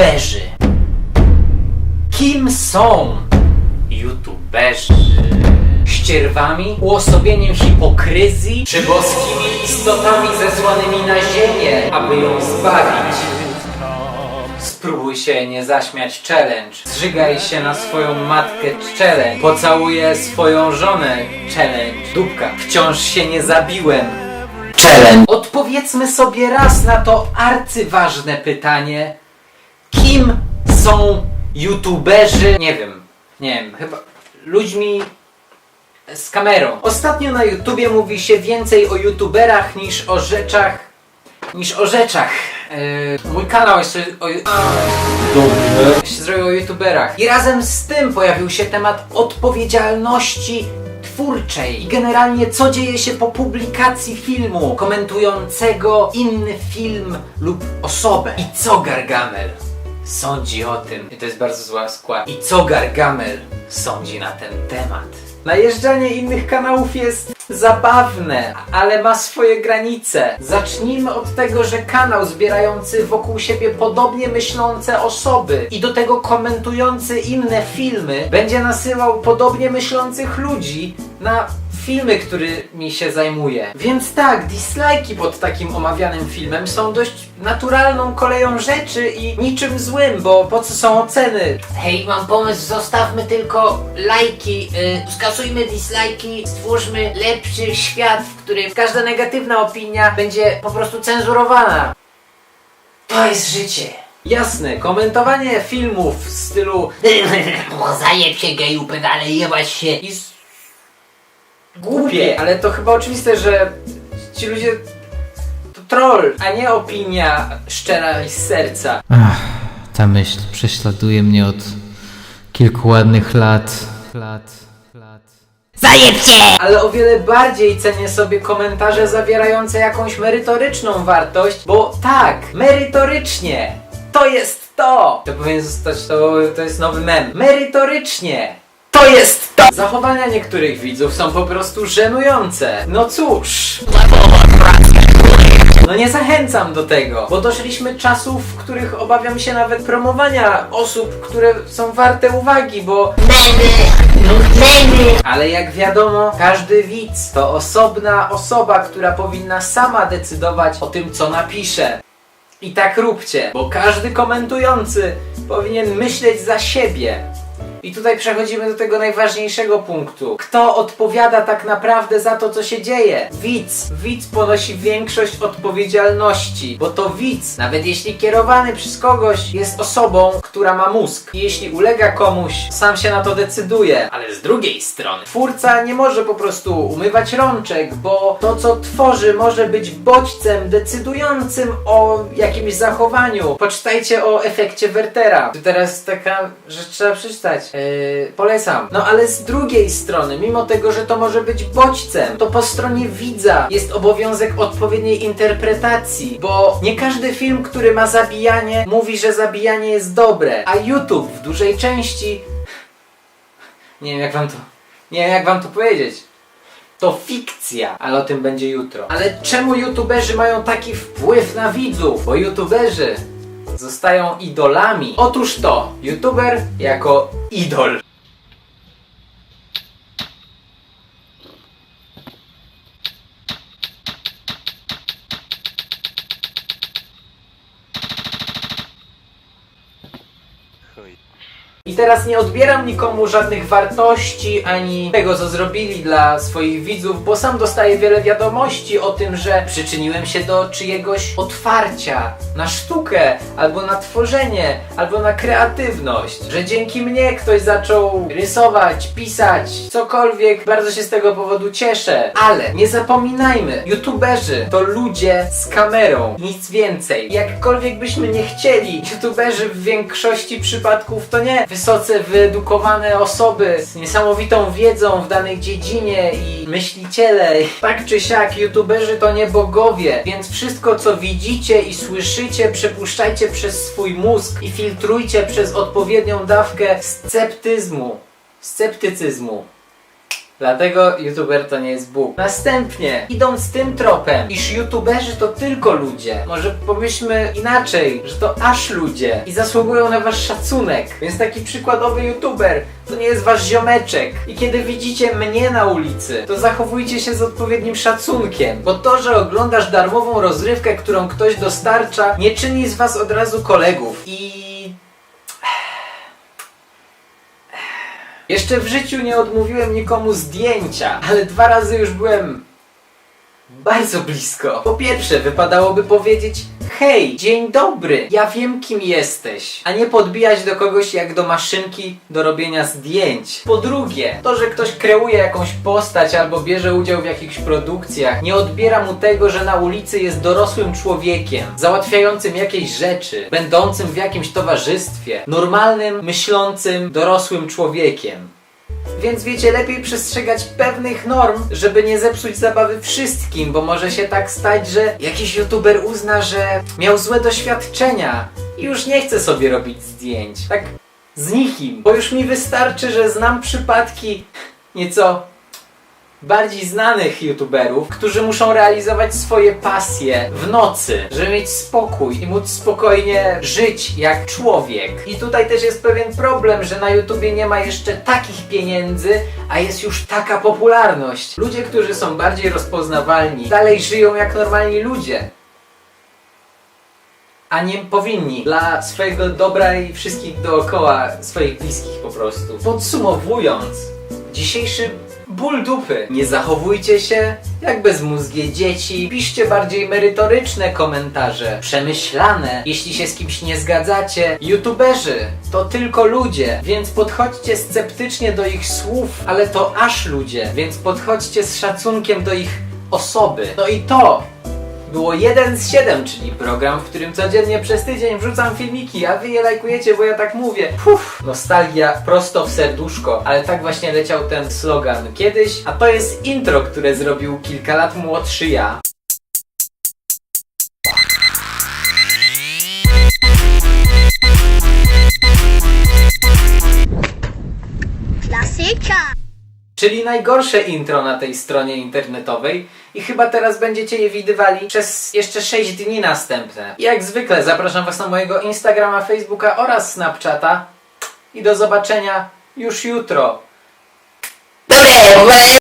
YouTuberzy? Kim są YouTuberzy? Ścierwami? Uosobieniem hipokryzji? Czy boskimi istotami zesłanymi na ziemię, aby ją zbawić? Spróbuj się nie zaśmiać challenge. Zżygaj się na swoją matkę challenge. Pocałuję swoją żonę challenge. Dupka. Wciąż się nie zabiłem. Challenge. Odpowiedzmy sobie raz na to arcyważne pytanie. Kim są youtuberzy? Nie wiem. Nie wiem. Chyba ludźmi z kamerą. Ostatnio na YouTubie mówi się więcej o youtuberach niż o rzeczach. niż o rzeczach. Yy, mój kanał jeszcze o, Dobrze. się zrobił o youtuberach. I razem z tym pojawił się temat odpowiedzialności twórczej. I generalnie co dzieje się po publikacji filmu komentującego inny film lub osobę. I co Gargamel sądzi o tym. I to jest bardzo zła skład. I co Gargamel sądzi na ten temat. Najeżdżanie innych kanałów jest zabawne, ale ma swoje granice. Zacznijmy od tego, że kanał zbierający wokół siebie podobnie myślące osoby i do tego komentujący inne filmy będzie nasyłał podobnie myślących ludzi na filmy, którymi się zajmuje. Więc tak, dislajki pod takim omawianym filmem są dość naturalną koleją rzeczy i niczym złym, bo po co są oceny? Hej, mam pomysł, zostawmy tylko lajki, y, skasujmy dislajki, stwórzmy lepszy świat, w którym Każda negatywna opinia będzie po prostu cenzurowana. To jest życie. Jasne, komentowanie filmów w stylu zajeb się geju pedale, jebać się. jest głupie, ale to chyba oczywiste, że ci ludzie to troll, a nie opinia szczera i z serca. Ach, ta myśl prześladuje mnie od kilku ładnych lat. Lat, lat. Zajeb się! Ale o wiele bardziej cenię sobie komentarze zawierające jakąś merytoryczną wartość, bo tak, merytorycznie, to jest to! To powinien zostać, to, to jest nowy mem. Merytorycznie, to jest to! Zachowania niektórych widzów są po prostu żenujące. No cóż. No nie zachęcam do tego, bo doszliśmy czasów, w których obawiam się nawet promowania osób, które są warte uwagi, bo ale jak wiadomo, każdy widz to osobna osoba, która powinna sama decydować o tym, co napisze. I tak róbcie, bo każdy komentujący powinien myśleć za siebie. I tutaj przechodzimy do tego najważniejszego punktu. Kto odpowiada tak naprawdę za to, co się dzieje? Widz. Widz ponosi większość odpowiedzialności, bo to widz, nawet jeśli kierowany przez kogoś, jest osobą, która ma mózg. I jeśli ulega komuś, sam się na to decyduje. Ale z drugiej strony, twórca nie może po prostu umywać rączek, bo to, co tworzy, może być bodźcem decydującym o jakimś zachowaniu. Poczytajcie o efekcie Wertera. To teraz taka rzecz trzeba przeczytać. Yy, polecam. No ale z drugiej strony, mimo tego, że to może być bodźcem, to po stronie widza jest obowiązek odpowiedniej interpretacji, bo nie każdy film, który ma zabijanie, mówi, że zabijanie jest dobre, a YouTube w dużej części nie wiem jak wam to. Nie wiem jak wam to powiedzieć. To fikcja, ale o tym będzie jutro. Ale czemu youtuberzy mają taki wpływ na widzów? Bo youtuberzy zostają idolami. Otóż to, youtuber jako idol. Teraz nie odbieram nikomu żadnych wartości ani tego, co zrobili dla swoich widzów, bo sam dostaję wiele wiadomości o tym, że przyczyniłem się do czyjegoś otwarcia na sztukę, albo na tworzenie, albo na kreatywność. Że dzięki mnie ktoś zaczął rysować, pisać, cokolwiek. Bardzo się z tego powodu cieszę. Ale nie zapominajmy, youtuberzy to ludzie z kamerą, nic więcej. Jakkolwiek byśmy nie chcieli, youtuberzy w większości przypadków to nie wysoce wyedukowane osoby z niesamowitą wiedzą w danej dziedzinie i myśliciele. Tak czy siak, youtuberzy to nie bogowie, więc wszystko co widzicie i słyszycie przepuszczajcie przez swój mózg i filtrujcie przez odpowiednią dawkę sceptyzmu. Sceptycyzmu. Dlatego youtuber to nie jest Bóg. Następnie, idąc tym tropem, iż youtuberzy to tylko ludzie, może pomyślmy inaczej, że to aż ludzie i zasługują na wasz szacunek. Więc taki przykładowy youtuber to nie jest wasz ziomeczek. I kiedy widzicie mnie na ulicy, to zachowujcie się z odpowiednim szacunkiem, bo to, że oglądasz darmową rozrywkę, którą ktoś dostarcza, nie czyni z was od razu kolegów. I Jeszcze w życiu nie odmówiłem nikomu zdjęcia, ale dwa razy już byłem bardzo blisko. Po pierwsze, wypadałoby powiedzieć: Hej, dzień dobry, ja wiem kim jesteś, a nie podbijać do kogoś jak do maszynki do robienia zdjęć. Po drugie, to, że ktoś kreuje jakąś postać albo bierze udział w jakichś produkcjach, nie odbiera mu tego, że na ulicy jest dorosłym człowiekiem, załatwiającym jakieś rzeczy, będącym w jakimś towarzystwie, normalnym, myślącym, dorosłym człowiekiem. Więc wiecie, lepiej przestrzegać pewnych norm, żeby nie zepsuć zabawy wszystkim, bo może się tak stać, że jakiś youtuber uzna, że miał złe doświadczenia i już nie chce sobie robić zdjęć. Tak z nikim. Bo już mi wystarczy, że znam przypadki nieco bardziej znanych youtuberów, którzy muszą realizować swoje pasje w nocy, żeby mieć spokój i móc spokojnie żyć jak człowiek. I tutaj też jest pewien problem, że na YouTubie nie ma jeszcze takich pieniędzy, a jest już taka popularność. Ludzie, którzy są bardziej rozpoznawalni, dalej żyją jak normalni ludzie. A nie powinni dla swojego dobra i wszystkich dookoła, swoich bliskich po prostu. Podsumowując, dzisiejszy ból dupy. Nie zachowujcie się jak bezmózgie dzieci. Piszcie bardziej merytoryczne komentarze, przemyślane. Jeśli się z kimś nie zgadzacie, youtuberzy to tylko ludzie, więc podchodźcie sceptycznie do ich słów, ale to aż ludzie, więc podchodźcie z szacunkiem do ich osoby. No i to było 1 z 7, czyli program, w którym codziennie przez tydzień wrzucam filmiki, a wy je lajkujecie, bo ja tak mówię. Puf, nostalgia prosto w serduszko, ale tak właśnie leciał ten slogan kiedyś, a to jest intro, które zrobił kilka lat młodszy ja. Klasyka! Czyli najgorsze intro na tej stronie internetowej i chyba teraz będziecie je widywali przez jeszcze 6 dni następne. Jak zwykle zapraszam was na mojego Instagrama, Facebooka oraz Snapchata i do zobaczenia już jutro.